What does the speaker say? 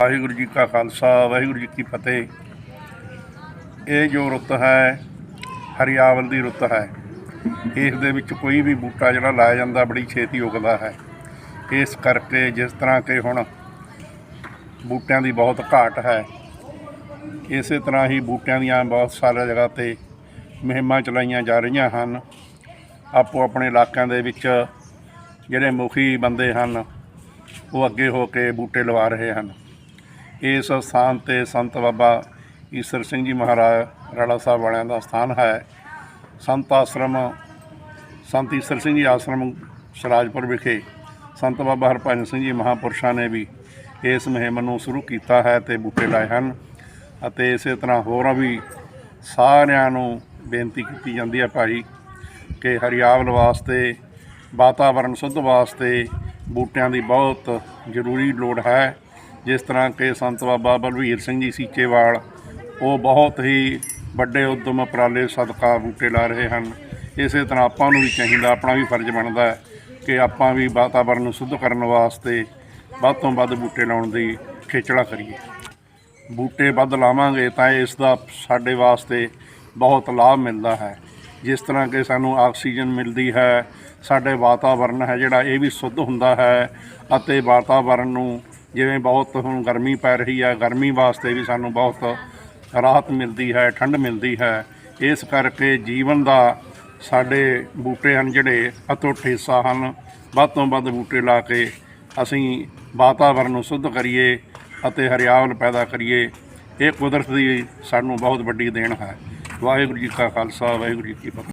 ਵਾਹਿਗੁਰੂ ਜੀ ਕਾ ਖਾਲਸਾ, ਵਾਹਿਗੁਰੂ ਜੀ ਕੀ ਫਤਿਹ। ਇਹ ਜੋ ਰੁੱਤ ਹੈ, ਹਰਿਆਵਲ ਦੀ ਰੁੱਤ ਹੈ। ਇਸ ਦੇ ਵਿੱਚ ਕੋਈ ਵੀ ਬੂਟਾ ਜਿਹੜਾ ਲਾਇਆ ਜਾਂਦਾ, ਬੜੀ ਛੇਤੀ ਉਗਦਾ ਹੈ। ਇਸ ਕਰਕੇ ਜਿਸ ਤਰ੍ਹਾਂ ਕਿ ਹੁਣ ਬੂਟਿਆਂ ਦੀ ਬਹੁਤ ਘਾਟ ਹੈ, ਇਸੇ ਤਰ੍ਹਾਂ ਹੀ ਬੂਟਿਆਂ ਦੀਆਂ ਬਹੁਤ ਸਾਰੀਆਂ ਜਗ੍ਹਾ ਤੇ ਮੁਹਿੰਮਾਂ ਚਲਾਈਆਂ ਜਾ ਰਹੀਆਂ ਹਨ। ਆਪੋ ਆਪਣੇ ਇਲਾਕਿਆਂ ਦੇ ਵਿੱਚ ਜਿਹੜੇ ਮੁਖੀ ਬੰਦੇ ਹਨ, ਉਹ ਅੱਗੇ ਹੋ ਕੇ ਬੂਟੇ ਲਵਾ ਰਹੇ ਹਨ। ਇਸ ਸਥਾਨ ਤੇ ਸੰਤ ਬਾਬਾ ਈਸਰ ਸਿੰਘ ਜੀ ਮਹਾਰਾਜ, ਰਾੜਾ ਸਾਹਿਬ ਵਾਲਿਆਂ ਦਾ ਸਥਾਨ ਹੈ। ਸੰਤ ਆਸ਼ਰਮ, ਸੰਤ ਈਸਰ ਸਿੰਘ ਜੀ ਆਸ਼ਰਮ ਸਰਾਜਪੁਰ ਵਿਖੇ ਸੰਤ ਬਾਬਾ ਹਰਭਜਨ ਸਿੰਘ ਜੀ ਮਹਾਪੁਰਸ਼ਾਂ ਨੇ ਵੀ ਇਸ ਮੁਹਿੰਮ ਨੂੰ ਸ਼ੁਰੂ ਕੀਤਾ ਹੈ ਤੇ ਬੂਟੇ ਲਾਏ ਹਨ ਅਤੇ ਇਸੇ ਤਰ੍ਹਾਂ ਹੋਰਾਂ ਵੀ ਸਾਰਿਆਂ ਨੂੰ ਬੇਨਤੀ ਕੀਤੀ ਜਾਂਦੀ ਹੈ ਭਾਈ ਕਿ ਹਰਿਆਵਲ ਵਾਸਤੇ ਵਾਤਾਵਰਣ ਸ਼ੁੱਧ ਵਾਸਤੇ ਬੂਟਿਆਂ ਦੀ ਬਹੁਤ ਜ਼ਰੂਰੀ ਲੋੜ ਹੈ। ਜਿਸ ਤਰ੍ਹਾਂ ਕਿ ਸੰਤ ਬਾਬਾ ਬਲਵੀਰ ਸਿੰਘ ਜੀ ਸੀਚੇਵਾਲ, ਉਹ ਬਹੁਤ ਹੀ ਵੱਡੇ ਉਦਮ ਉਪਰਾਲੇ ਸਦਕਾ ਬੂਟੇ ਲਾ ਰਹੇ ਹਨ। ਇਸੇ ਤਰ੍ਹਾਂ ਆਪਾਂ ਨੂੰ ਵੀ ਚਾਹੀਦਾ, ਆਪਣਾ ਵੀ ਫਰਜ਼ ਬਣਦਾ ਹੈ ਕਿ ਆਪਾਂ ਵੀ ਵਾਤਾਵਰਨ ਨੂੰ ਸ਼ੁੱਧ ਕਰਨ ਵਾਸਤੇ ਵੱਧ ਤੋਂ ਵੱਧ ਬੂਟੇ ਲਾਉਣ ਦੀ ਖੇਚਲਾ ਕਰੀਏ। ਬੂਟੇ ਵੱਧ ਲਾਵਾਂਗੇ ਤਾਂ ਇਸ ਦਾ ਸਾਡੇ ਵਾਸਤੇ ਬਹੁਤ ਲਾਭ ਮਿਲਦਾ ਹੈ। ਜਿਸ ਤਰ੍ਹਾਂ ਕਿ ਸਾਨੂੰ ਆਕਸੀਜਨ ਮਿਲਦੀ ਹੈ, ਸਾਡੇ ਵਾਤਾਵਰਨ ਹੈ ਜਿਹੜਾ, ਇਹ ਵੀ ਸ਼ੁੱਧ ਹੁੰਦਾ ਹੈ ਅਤੇ ਵਾਤਾਵਰਨ ਨੂੰ ਜਿਵੇਂ ਬਹੁਤ ਹੁਣ ਗਰਮੀ ਪੈ ਰਹੀ ਹੈ ਗਰਮੀ ਵਾਸਤੇ ਵੀ ਸਾਨੂੰ ਬਹੁਤ ਰਾਹਤ ਮਿਲਦੀ ਹੈ, ਠੰਡ ਮਿਲਦੀ ਹੈ। ਇਸ ਕਰਕੇ ਜੀਵਨ ਦਾ ਸਾਡੇ ਬੂਟੇ ਹਨ ਜਿਹੜੇ ਅਟੁੱਟ ਹਿੱਸਾ ਹਨ। ਵੱਧ ਤੋਂ ਵੱਧ ਬੂਟੇ ਲਾ ਕੇ ਅਸੀਂ ਵਾਤਾਵਰਨ ਨੂੰ ਸ਼ੁੱਧ ਕਰੀਏ ਅਤੇ ਹਰਿਆਵਲ ਪੈਦਾ ਕਰੀਏ। ਇਹ ਕੁਦਰਤ ਦੀ ਸਾਨੂੰ ਬਹੁਤ ਵੱਡੀ ਦੇਣ ਹੈ। ਵਾਹਿਗੁਰੂ ਜੀ ਕਾ ਖਾਲਸਾ, ਵਾਹਿਗੁਰੂ ਜੀ ਕੀ ਫਤਿਹ।